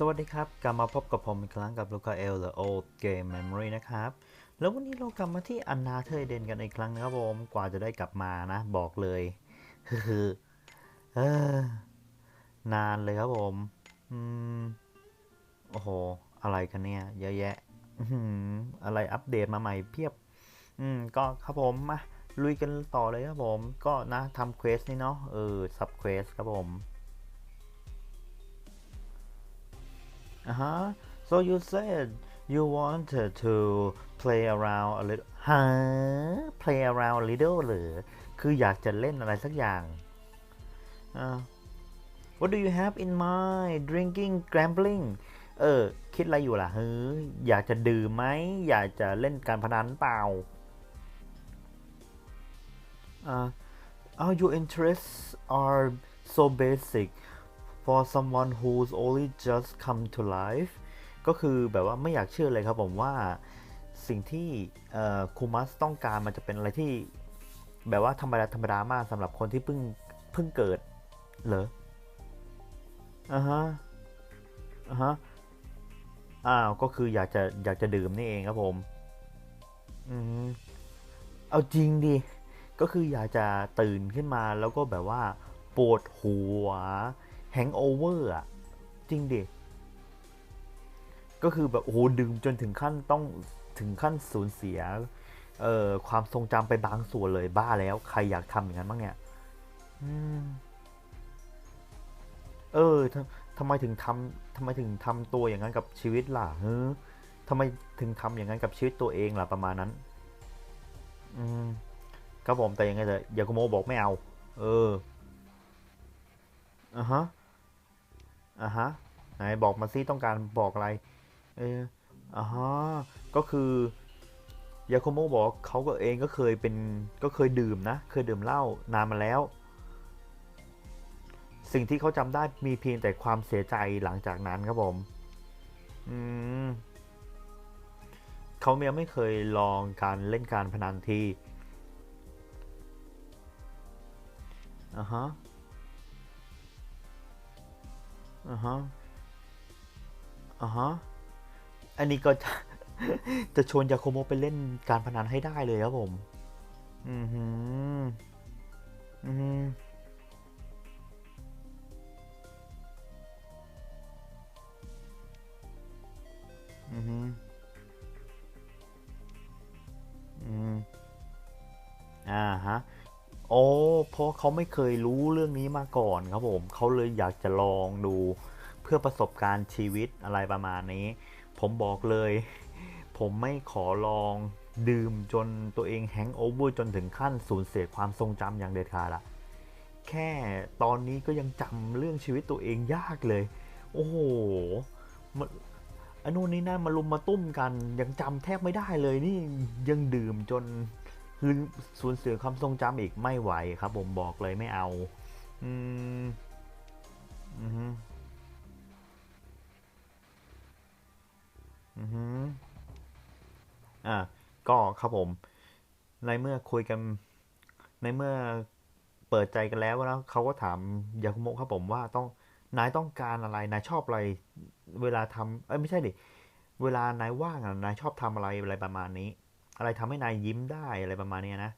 สวัสดีครับ กลับมาพบกับผมอีกครั้งกับลูกาเอล The Old Game Memory นะครับ แล้ววันนี้เรากลับมาที่อันนาเธอเดนกันอีกครั้งนะครับผม กว่าจะได้กลับมานะ บอกเลยคือเออนานเลยครับผม อืม โอ้โห อะไรกันเนี่ย เยอะแยะอื้อหืออะไรอัปเดตมาใหม่เพียบ อืม ก็ครับผมมาลุยกันต่อเลยครับผม ก็นะทำเควสนี่เนาะเออซับเควสครับผม Uh-huh. So you said you wanted to play around a little ฮะ play around a little หรือ คืออยากจะเล่นอะไรสักอย่างอ่า What do you have in mind drinking gambling เออ คิดอะไรอยู่ล่ะเฮ้ยอยากจะดื่มไหม อยากจะเล่นการพนันเปล่าอ่า Our your interests are so basic for someone who's only just come to life ก็คือแบบว่าไม่อยากเชื่อเลยครับผมว่าสิ่งที่คูมัสต้องการมันจะเป็นอะไรที่แบบว่าธรรมดาธรรมดามากสำหรับคนที่เพิ่งเพิ่งเกิดเหรออ่าฮะอ่าฮะอ้าวก็คืออยากจะอยากจะดื่มนี่เองครับผม อืมเอาจริงดิก็คืออยากจะตื่นขึ้นมาแล้วก็แบบว่า ปวดหัว ฮงโอเวอร์อะจริงดิก็คือแบบโอ้โหดื่มจนถึงขั้นต้องถึงขั้นสูญเสียเอ่อความทรงจำไปบางส่วนเลยบ้าแล้ว ใครอยากทำอย่างนั้นบ้างเนี่ยอเออทำทำไมถึงทำทำไมถึงทำตัวอย่างนั้นกับชีวิตล่ะเฮ้อทำไมถึงทำอย่างนั้นกับชีวิตตัวเองล่ะประมาณนั้น อืมครับผมแต่ยังไงเลยยากุโมบอกไม่เอา เอออะฮะ อะฮะไหนบอกมาซิต้องการบอกอะไร เอออะฮะก็คือยาโคโมบอกเขาก็เองก็เคยเป็นก็เคยดื่มนะ เคยดื่มเหล้านานมาแล้ว สิ่งที่เขาจำได้มีเพียงแต่ความเสียใจหลังจากนั้นครับผม อืมเขายังไม่เคยลองการเล่นการพนันทีอะฮะ อ่าฮะอ่าฮะอันนี้ก็จะจะชวนยาโคโมไปเล่นการพนันให้ได้เลยครับผม อือหือ อือหืออือหืออืมอ่าฮะ โอ้เพราะเขาไม่เคยรู้เรื่องนี้มาก่อนครับผมเขาเลยอยากจะลองดูเพื่อประสบการณ์ชีวิตอะไรประมาณนี้ ผมบอกเลย ผมไม่ขอลองดื่มจนตัวเองแฮงโอเวอร์จนถึงขั้นสูญเสียความทรงจำอย่างเด็ดขาดละแค่ตอนนี้ก็ยังจำเรื่องชีวิตตัวเองยากเลย โอ้โหมันอันนู้นนี่นั่นมาลุมมาตุ้มกัน ยังจำแทบไม่ได้เลยนี่ยังดื่มจน ลืมสูญเสียความทรงจำอีกไม่ไหวครับ ผมบอกเลยไม่เอา อืมอือฮึอือฮึอะก็ครับผม ในเมื่อคุยกัน ในเมื่อเปิดใจกันแล้วแล้วเขาก็ถามยาคุโมะครับผมว่าต้องนายต้องการอะไร นายชอบอะไร เวลาทำเอ้ยไม่ใช่ดิ เวลานายว่างนายชอบทำอะไรอะไรประมาณนี้ อะไรทำให้นายยิ้มได้อะไรประมาณเนี้ยนะ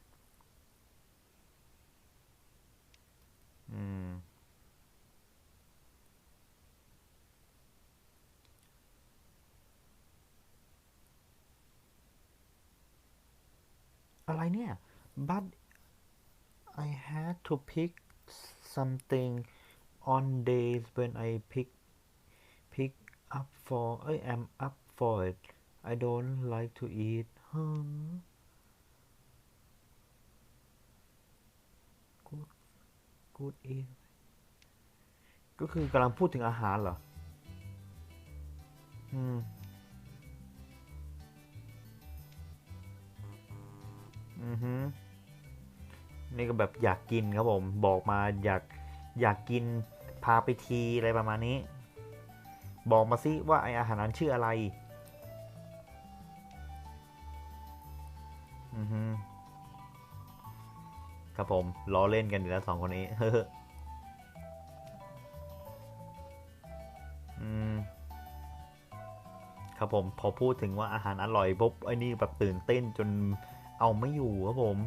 อืม อะไรเนี่ย but I had to pick something on days when I pick pick up for เอ้ย I'm up for it I don't like to eat ฮะ good good eat ก็คือกำลังพูดถึงอาหารเหรอ อืม อือฮึนี่ก็แบบอยากกินครับผม บอกมาอยากอยากกินพาไปทีอะไรประมาณนี้ บอกมาสิว่าไออาหารนั้นชื่ออะไร ครับผมล้อเล่นกันอยู่แล้วสองคนนี้อืมครับผมพอพูดถึงว่าอาหารอร่อยปุ๊บไอ้นี่แบบตื่นเต้นจนเอาไม่อยู่ครับผม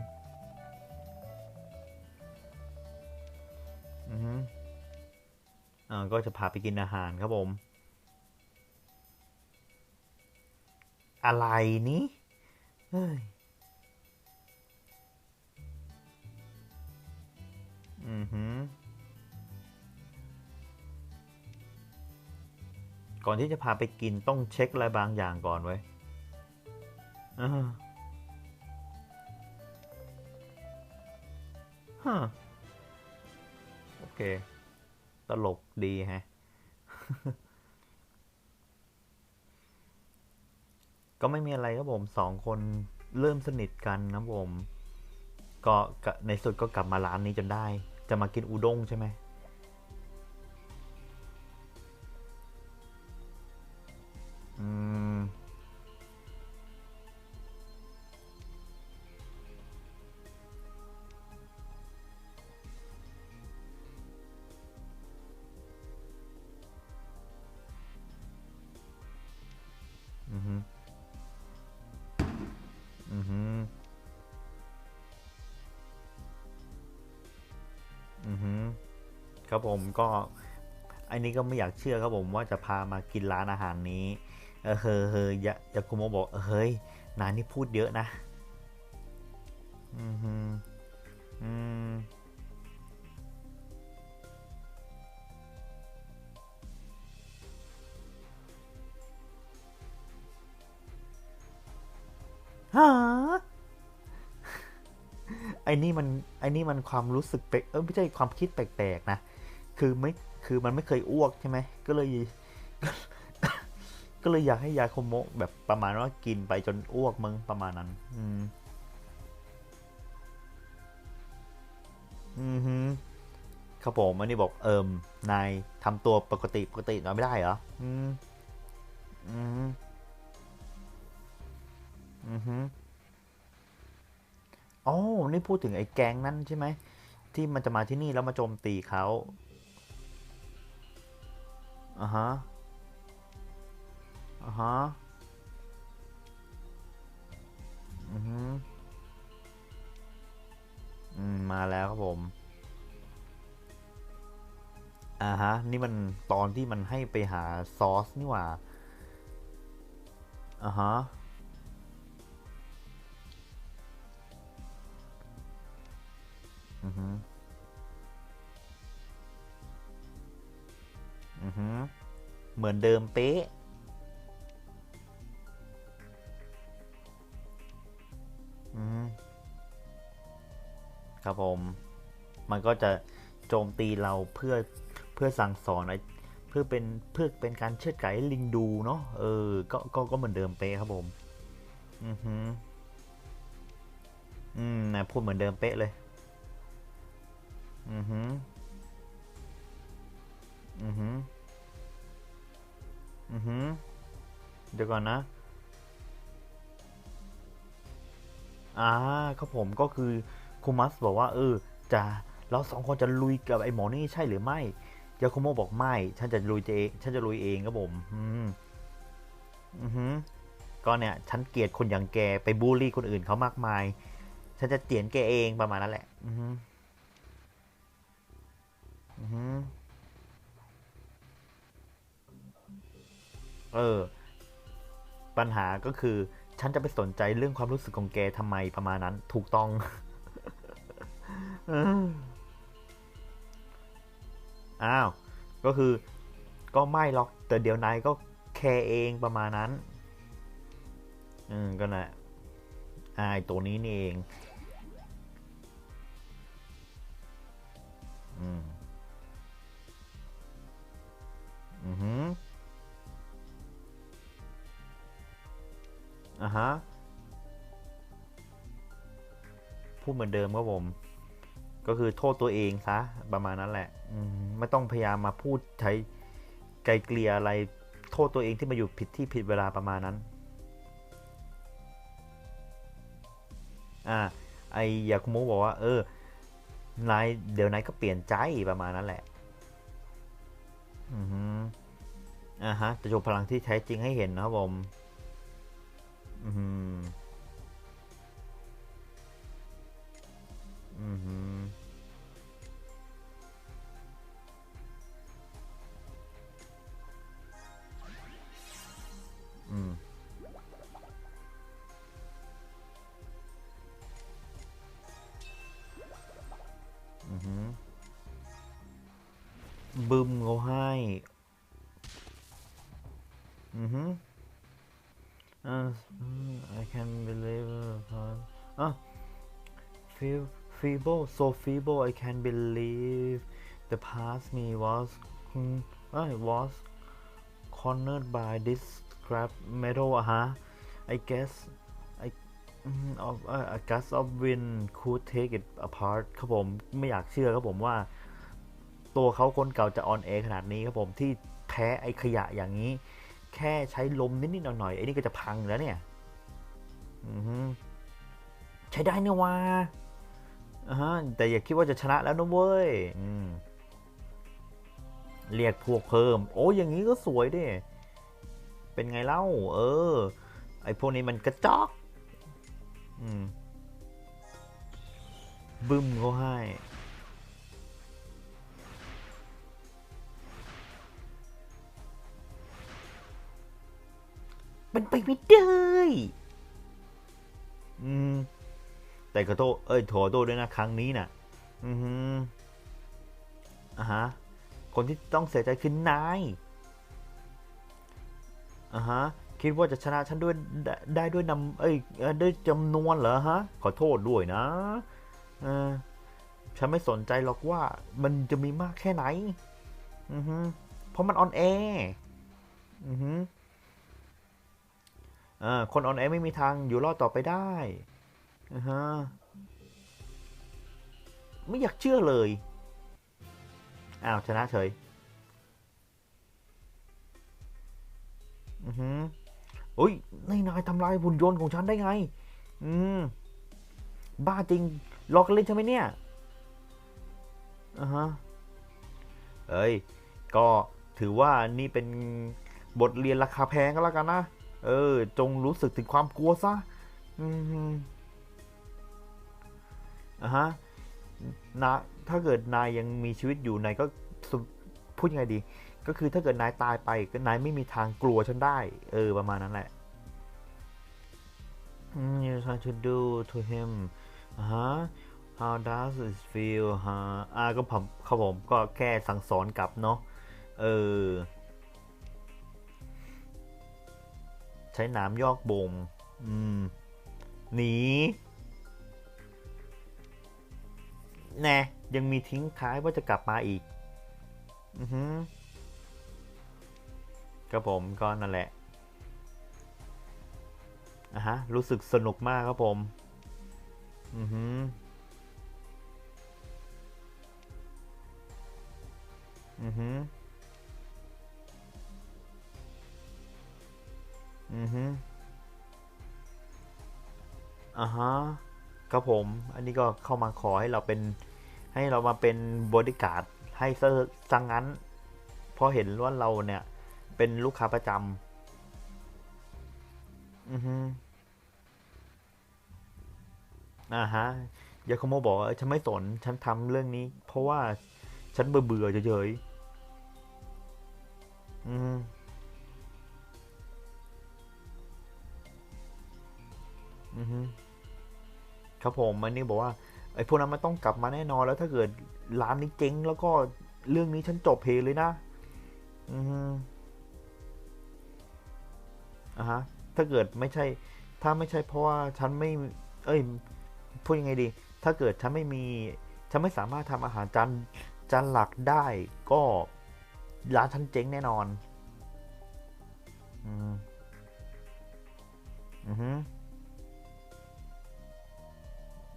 อือฮึอ่าก็จะพาไปกินอาหารครับผม อะไรนี้เฮ้ย อือฮึก่อนที่จะพาไปกินต้องเช็คอะไรบางอย่างก่อนไว้อ่าฮะโอเค ตลกดีฮะ ก็ไม่มีอะไรครับผมสองคนเริ่มสนิทกันนะผม ก็ในสุดก็กลับมาร้านนี้จนได้ จะมากินอูด้งใช่ไหม ครับผมก็อันนี้ก็ไม่อยากเชื่อครับผมว่าจะพามากินร้านอาหารนี้เออเฮอเฮอยะยาคุโมบอกเฮ้ยนานี่พูดเยอะนะอือฮึอืมฮะไอ้นี่มันไอ้นี่มันความรู้สึกแปลกเออไม่ใช่ความคิดแปลกๆนะ คือไม่คือมันไม่เคยอ้วกใช่ไหมก็เลย ก็เลยอยากให้ยาโคโมะแบบประมาณว่ากินไปจนอ้วกมึงประมาณนั้น อืม อือฮึครับผมอันนี้บอกเอิมนายทำตัวปกติปกติหน่อยไม่ได้เหรอ อืม อืมอือฮึอ๋อนี่พูดถึงไอ้แก๊งนั่นใช่ไหม ที่มันจะมาที่นี่แล้วมาโจมตีเขา อ่าฮะอ่าฮะอือฮึอืมมาแล้วครับผมอ่าฮะ นี่มันตอนที่มันให้ไปหาซอสนี่หว่าอ่าฮะอือฮึ เหมือนเดิมเป๊ะอืมครับผม มันก็จะโจมตีเราเพื่อเพื่อสั่งสอนไอ้เพื่อเป็นเพื่อเป็นการเชือดไก่ลิงดูเนาะ เออ ก็ก็ก็เหมือนเดิมเป๊ะครับผม อือฮึอืมนะพูดเหมือนเดิมเป๊ะเลย อือฮึอือฮึ อือฮึเดี๋ยวก่อนนะ อ่าครับผมก็คือคุมัสบอกว่า เออ จะเราสองคนจะลุยกับไอ้หมอนี่ใช่หรือไม่ยาคุโมบอกไม่ ฉันจะลุยเองฉันจะลุยเองครับผม อืมอือฮึก็เนี่ย ฉันเกลียดคนอย่างแกไปบูลลี่คนอื่นเขามากมาย ฉันจะเตียนแกเองประมาณนั้นแหละ อือฮึอือฮึ เออ ปัญหาก็คือ ฉันจะไปสนใจเรื่องความรู้สึกของแกทำไมประมาณนั้น ถูกต้องอ้าว ก็คือ ก็ไม่หรอก แต่เดี๋ยวนายก็แคร์เองประมาณนั้น อืม ก็นะอายตัวนี้นี่เอง อ่าฮะ พูดเหมือนเดิมครับผม ก็คือโทษตัวเองซะประมาณนั้นแหละอืมไม่ต้องพยายามมาพูดใช้ไกลเกลี่ยอะไรโทษตัวเองที่มาอยู่ผิดที่ผิดเวลาประมาณนั้น อ่า ไอยาคุโมบอกว่า เออนายเดี๋ยวนายก็เปลี่ยนใจประมาณนั้นแหละ อือฮึอ่าฮะจะโชว์พลังที่แท้จริงให้เห็นนะครับผม อือ feeble, so feeble. I can't believe the past me was I was cornered by this scrap metal. Uh huh. I guess I of a gust of wind could take it apart ครับผมไม่อยากเชื่อครับผมว่า ตัวเขาคนเก่าจะออนแอขนาดนี้ครับผมที่แพ้ไอ้ขยะอย่างนี้ แค่ใช้ลมนิดๆหน่อยๆไอ้นี่ก็จะพังแล้วเนี่ยใช้ได้นะวะ อ่าฮะแต่อย่าคิดว่าจะชนะแล้วนะเว้ยเรียกพวกเพิ่ม โอ้อย่างนี้ก็สวยดิเป็นไงเล่า เออ ไอพวกนี้มันกระจอกอืมบึ้มเขาให้ มันไปไม่ได้ อืม แต่ขอโทษเอ้ยขอโทษด้วยนะครั้งนี้น่ะ อือฮึอ่าฮะ คนที่ต้องเสียใจคือนายอ่าฮะ คิดว่าจะชนะฉันด้วยได้ได้ด้วยนำเอ้ยเอ่อด้วยจำนวนเหรอฮะ ขอโทษด้วยนะเออฉันไม่สนใจหรอกว่ามันจะมีมากแค่ไหน อือฮึเพราะมันออนแอร์อือฮึอ่าคนออนแอร์ไม่มีทางอยู่รอดต่อไปได้ อ่าฮะไม่อยากเชื่อเลย อ้าว ชนะเฉย อือฮึอุ้ยนี่นายทำลายหุ่นยนต์ของฉันได้ไง อืม บ้าจริงลอกเล่นใช่ไหมเนี่ยอ่าฮะ เอ้ย ก็ถือว่านี่เป็นบทเรียนราคาแพงก็แล้วกันนะ เออ จงรู้สึกถึงความกลัวซะ อืม อะฮะนะถ้าเกิดนายยังมีชีวิตอยู่นายก็พูดยังไงดี ก็คือถ้าเกิดนายตายไปก็นายไม่มีทางกลัวฉันได้ เออประมาณนั้นแหละ you try to do to him อ่าฮะ how does it feel ฮะอ่าก็ผมเขาผมก็แค่สั่งสอนกลับเนาะเออใช้นามยอกบงอืมหนี แน่ยังมีทิ้งท้ายว่าจะกลับมาอีก อือฮึก็ผมก็นั่นแหละอะฮะ รู้สึกสนุกมากครับผม อือฮึอือฮึอือฮึอ่าฮะ ครับผม อันนี้ก็เข้ามาขอให้เราเป็นให้เรามาเป็นบริการดให้ซะซังงั้นเพราะเห็นว่าเราเนี่ย เป็นลูกค้าประจำอือฮึอ่าฮะยาคโมบอกว่าฉันไม่สน ฉันทำเรื่องนี้ เพราะว่าฉันเบื่อเบื่อเฉยๆอืมอือฮึ ครับผมอันนี้บอกว่าไอ้พวกนั้นมันต้องกลับมาแน่นอนแล้วถ้าเกิดร้านนี้เจ๊งแล้วก็เรื่องนี้ฉันจบเพลเลยนะ อืออ่าฮะ ถ้าเกิดไม่ใช่ ถ้าไม่ใช่เพราะว่าฉันไม่ เอ้ย พูดยังไงดี ถ้าเกิดฉันไม่มี ฉันไม่สามารถทำอาหารจานจานหลักได้ ก็ร้านฉันเจ๊งแน่นอน อืม อือฮึ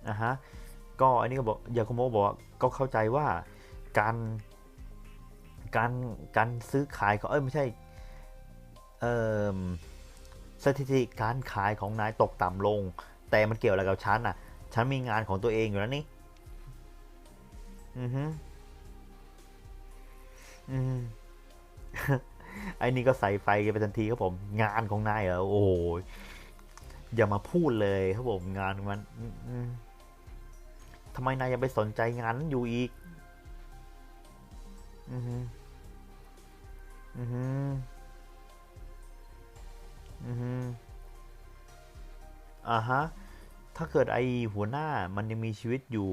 อะฮะก็อันนี้ก็บอกยาโคโมบอกว่าก็เข้าใจว่าการการการซื้อขายเขาเอ้ยไม่ใช่เอ่อสถิติการขายของนายตกต่ำลง แต่มันเกี่ยวอะไรกับฉันน่ะฉันมีงานของตัวเองอยู่แล้วนี่อือฮึอืมไอ้นี่ก็ใส่ไฟไปทันทีครับผม งานของนายเหรอโอ้ยอย่ามาพูดเลยครับผมงานมันอืมอืม ทำไมนายยังไปสนใจงานนั้นอยู่อีก อือฮึอือฮึอือฮึอ่าฮะ ถ้าเกิดไอหัวหน้ามันยังมีชีวิตอยู่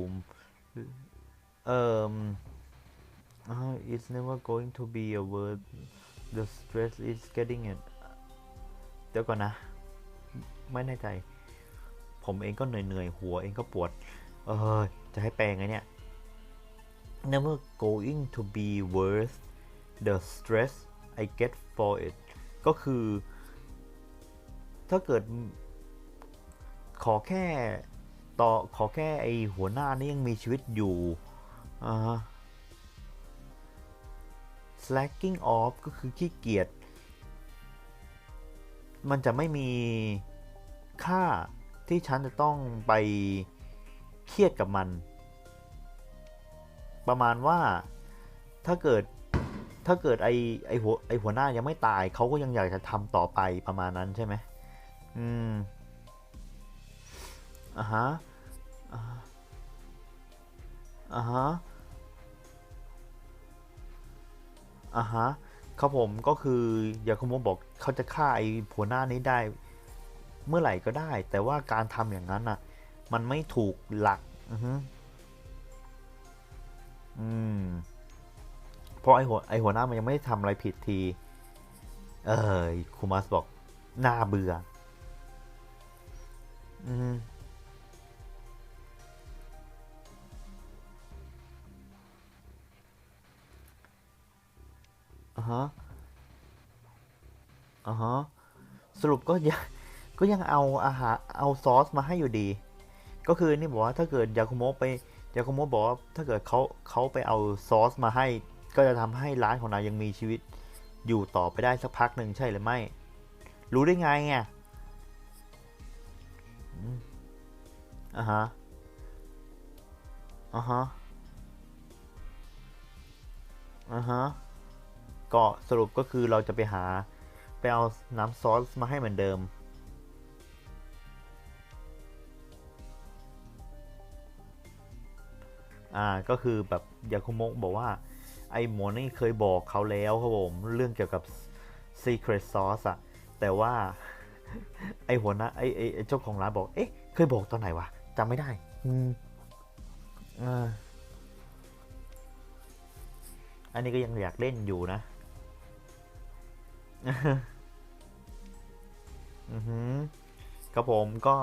เอ่อ uh, it's never going to be a word the stress is getting it เดี๋ยวก่อนนะ ไม่แน่ใจ ผมเองก็เหนื่อยๆ หัวเองก็ปวด เออจะให้แปลงไงเนี่ย never going to be worth the stress I get for it ก็คือ ถ้าเกิด ขอแค่ต่อขอแค่ไอหัวหน้านี่ยังมีชีวิตอยู่อ่า slacking off ก็คือขี้เกียจ มันจะไม่มีค่าที่ฉันจะต้องไป เครียดกับมัน ประมาณว่าถ้าเกิดถ้าเกิดไอไอหัวไอหัวหน้ายังไม่ตายเขาก็ยังอยากจะทำต่อไปประมาณนั้นใช่ไหมอืมอ่าฮะอ่าฮะอ่าฮะครับผมก็คือยาคุโมบอกเขาจะฆ่าไอ้ผัวหน้านี้ได้ เมื่อไหร่ก็ได้ แต่ว่าการทำอย่างนั้นน่ะ มันไม่ถูกหลัก อืออืมเพราะไอหัวไอหัวหน้ามันยังไม่ได้ทำอะไรผิดที เออคูมัสบอกน่าเบื่อ อืมอ่าฮะอ่าฮะสรุปก็ยังก็ยังเอาอาหารเอาซอสมาให้อยู่ดี ก็คือนี่บอกว่าถ้าเกิดยาคุโมะไปยาคุโมะบอกว่าถ้าเกิดเขาเขาไปเอาซอสมาให้ ก็จะทำให้ร้านของนายยังมีชีวิตอยู่ต่อไปได้สักพักหนึ่งใช่หรือไม่ รู้ได้ไงไงอืมอ่าฮะอ่าฮะอ่าฮะก็สรุปก็คือเราจะไปหาไปเอาน้ำซอสมาให้เหมือนเดิม อ่าก็คือแบบยาคุโมะบอกว่า ไอ้หมอนี่เคยบอกเขาแล้วครับผมเรื่องเกี่ยวกับ Secret Sauce อะแต่ว่า ไอ้หัวหน้าไอ้ไอ้เจ้าของร้านบอก เอ๊ะ เคยบอกตอนไหนวะจำไม่ได้ อืมอ่าอันนี้ก็ยังอยากเล่นอยู่นะ อือหือครับผมก็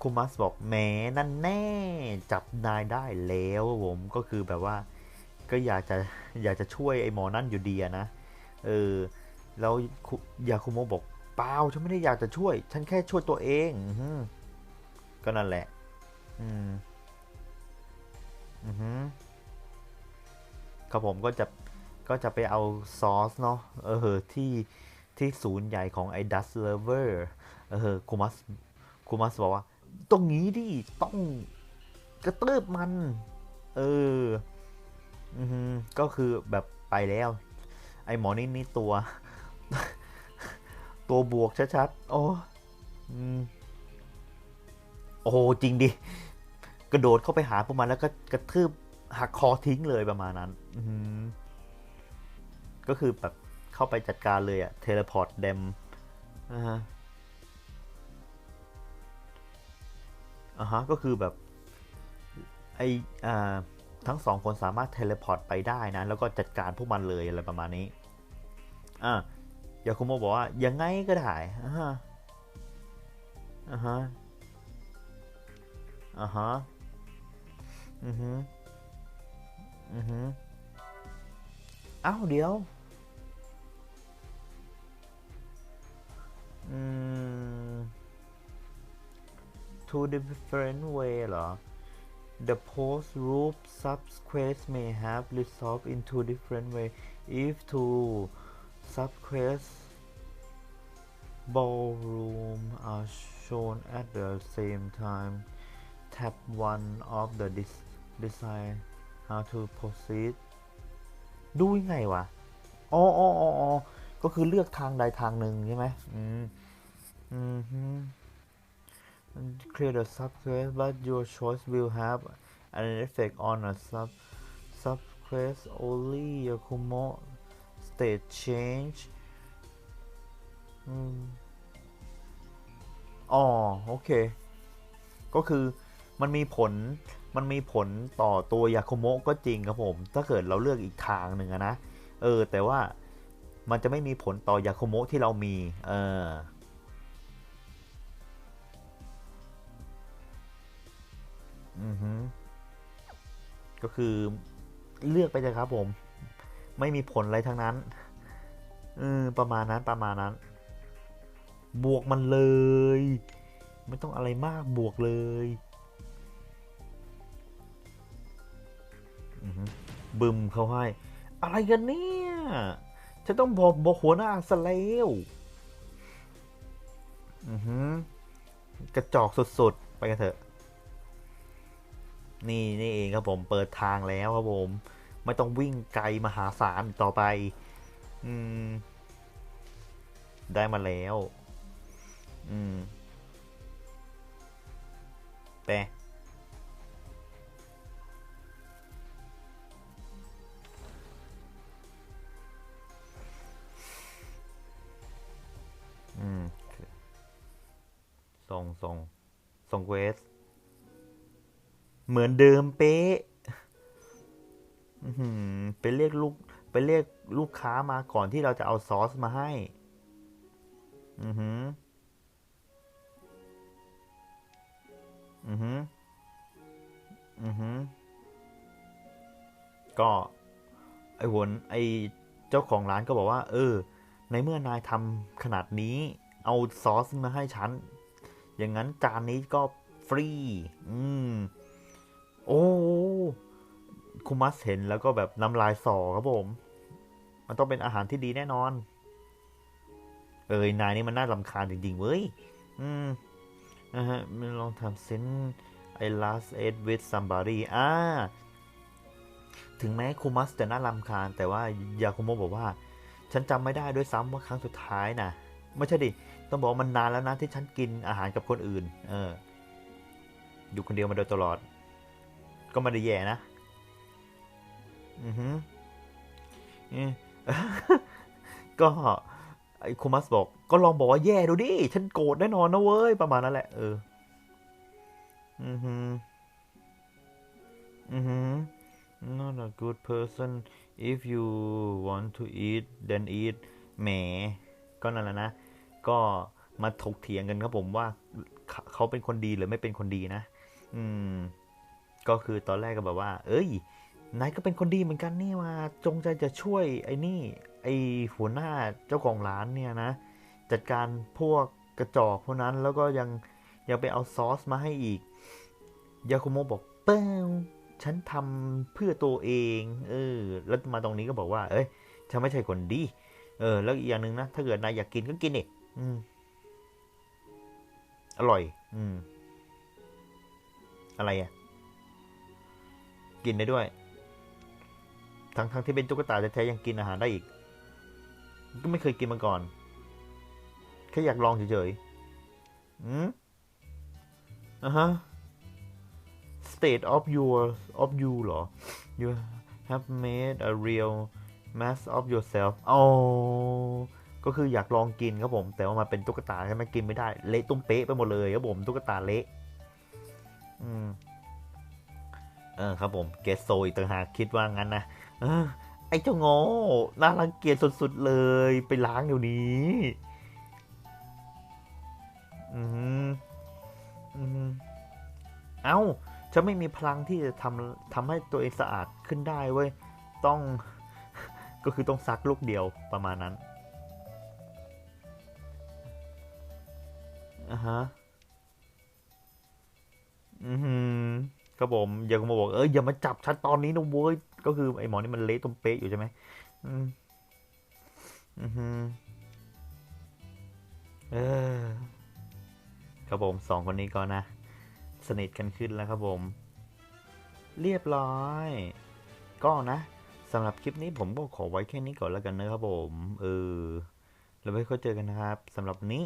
คุมัสบอกแหมนั่นแน่ จับนายได้แล้วผมก็คือแบบว่า ก็อยากจะอยากจะช่วยไอ้หมอนั่นอยู่ดีนะเออแล้วยาคุโมบอกเปล่าฉันไม่ได้อยากจะช่วย ฉันแค่ช่วยตัวเองอก็นั่นแหละ อืมอือหือครับผมก็จะก็จะไปเอาซอสเนาะเออที่ที่ศูนย์ใหญ่ของไอ้ดัสเลเวอร์เออคูมัสคูมัสบอกว่า ตรงนี้ดิต้องกระเติบมัน เอออือก็คือแบบไปแล้ว ไอหมอนี่นี่ตัว ตัวบวกชัดๆ โอ้อืมโอ้จริงดิ กระโดดเข้าไปหาพวกมันแล้วก็กระทืบหักคอทิ้งเลยประมาณนั้นอือหือก็คือแบบเข้าไปจัดการเลยอะเทเลพอร์ตเดมอ่า อ่าฮะก็คือแบบไออ่าทั้งสองคนสามารถเทเลพอร์ตไปได้นะ แล้วก็จัดการพวกมันเลยอะไรประมาณนี้ อ่ายาคุโมบอกว่ายังไงก็ได้อ่าฮะอ่าฮะอ่าฮะอือฮึอือฮึอ้าวเดี๋ยว อืม two different way เหรอ the post group subquest may have resolved in two different way if two subquest ballroom are shown at the same time tap one of the dis- decide how to proceed ดูยังไงวะ อ๋ออ๋ออ๋อก็คือเลือกทางใดทางหนึ่งใช่ไหมอืม อืม clear the subquest but your choice will have an effect on a sub subquest only Yakumo state change อ๋อโอเค ก็คือมันมีผลมันมีผลต่อตัวยาโคโมะก็จริงครับผม ถ้าเกิดเราเลือกอีกทางหนึ่งนะ เออ แต่ว่ามันจะไม่มีผลต่อยาโคโมะที่เรามี เออ ก็คือเลือกไปเลยครับผม ไม่มีผลอะไรทั้งนั้นเออประมาณนั้นประมาณนั้น บวกมันเลย ไม่ต้องอะไรมากบวกเลยอือฮึบึมเขาให้ อะไรกันเนี่ยฉันต้องบอกบอกหัวหน้าซะแลวอือฮึกระจอกสุดๆ ไปกันเถอะ นี่นี่เองครับผมเปิดทางแล้วครับผม ไม่ต้องวิ่งไกลมหาศาลต่อไป อืม ได้มาแล้ว อืมแปอืมส่งส่งส่งเวส เหมือนเดิมเป๊ะไปเรียกลูกไปเรียกลูกค้ามาก่อนที่เราจะเอาซอสมาให้ อือหือ อือหือ อือหือ ก็ ไอ้หวนไอ้เจ้าของร้านก็บอกว่า เออ ในเมื่อนายทำขนาดนี้ เอาซอสมาให้ฉัน อย่างนั้นจานนี้ก็ฟรี อืม โอ้คุมัสเห็นแล้วก็แบบน้ำลายสอครับผม มันต้องเป็นอาหารที่ดีแน่นอน เอ้ยนายนี่มันน่าลำคาญจริงๆเว้ย อืมนะฮะมันลองทำเซน I last ate with somebody อ่า ถึงแม้คุมัสจะน่ารำคาญ แต่ว่ายาคุโมะบอกว่า ฉันจำไม่ได้ด้วยซ้ำว่าครั้งสุดท้ายนะไม่ใช่ดิ ต้องบอกมันนานแล้วนะที่ฉันกินอาหารกับคนอื่น เออ อยู่คนเดียวมาโดยตลอด ก็ไม่ได้แย่นะ อือฮึก็ไอ้คุมัสบอก ก็ลองบอกว่าแย่ดูดิ ฉันโกรธแน่นอนนะเว้ย ประมาณนั้นแหละ เออ อือฮึอือฮึ not a good person if you want to eat then eat แหม ก็นั่นแหละนะ ก็มาถกเถียงกันครับผมว่า เขาเป็นคนดีหรือไม่เป็นคนดีนะ อืม ก็คือตอนแรกก็แบบว่า เอ้ยนายก็เป็นคนดีเหมือนกันนี่มาจงใจจะช่วยไอ้นี่ ไอ้หัวหน้าเจ้าของร้านเนี่ยนะ จัดการพวกกระจอกพวกนั้นแล้วก็ยังยังไปเอาซอสมาให้อีก ยาคุโมะบอกเป้งฉันทำเพื่อตัวเอง เออ แล้วมาตรงนี้ก็บอกว่า เอ้ย ฉันไม่ใช่คนดี เออ แล้วอีกอย่างหนึ่งนะ ถ้าเกิดนายอยากกินก็กินนี่อืม อร่อย อืม อะไรอะ กินได้ด้วย ทั้งทั้งที่เป็นตุ๊กตาแท้ๆยังกินอาหารได้อีก ก็ไม่เคยกินมาก่อน แค่อยากลองเฉยๆอืมอะฮะ state of your of you หรอ you have made a real mess of yourself อ๋อก็คืออยากลองกินครับผม แต่ว่ามาเป็นตุ๊กตาใช่ไหมกินไม่ได้ เละตุ้มเป๊ะไปหมดเลยครับผม ตุ๊กตาเละ อืม เออครับผมเกสโซอีกต่างหากคิดว่างั้นนะเออไอ้เจ้าโง่น่ารังเกียจสุดๆเลยไปล้างเดี๋ยวนี้ อืมอืมเอ้าฉันไม่มีพลังที่จะทำทำให้ตัวเองสะอาดขึ้นได้เว้ย ต้อง ก็คือต้องซักลูกเดียวประมาณนั้นอ่าฮะ อือหือ ครับผมอย่ามาบอกเอ้ยอย่ามาจับฉันตอนนี้นะเว้ยก็คือไอ้หมอนี่มันเละต้มเป๊ะอยู่ใช่ไหมอืมอือหือเออครับผมสองคนนี้ก็นะ สนิทกันขึ้นแล้วครับผม เรียบร้อย ก็นะสำหรับคลิปนี้ผมก็ขอไว้แค่นี้ก่อนแล้วกันนะครับผมเออแล้วไว้ค่อยเจอกันนะครับสำหรับนี้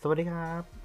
สวัสดีครับ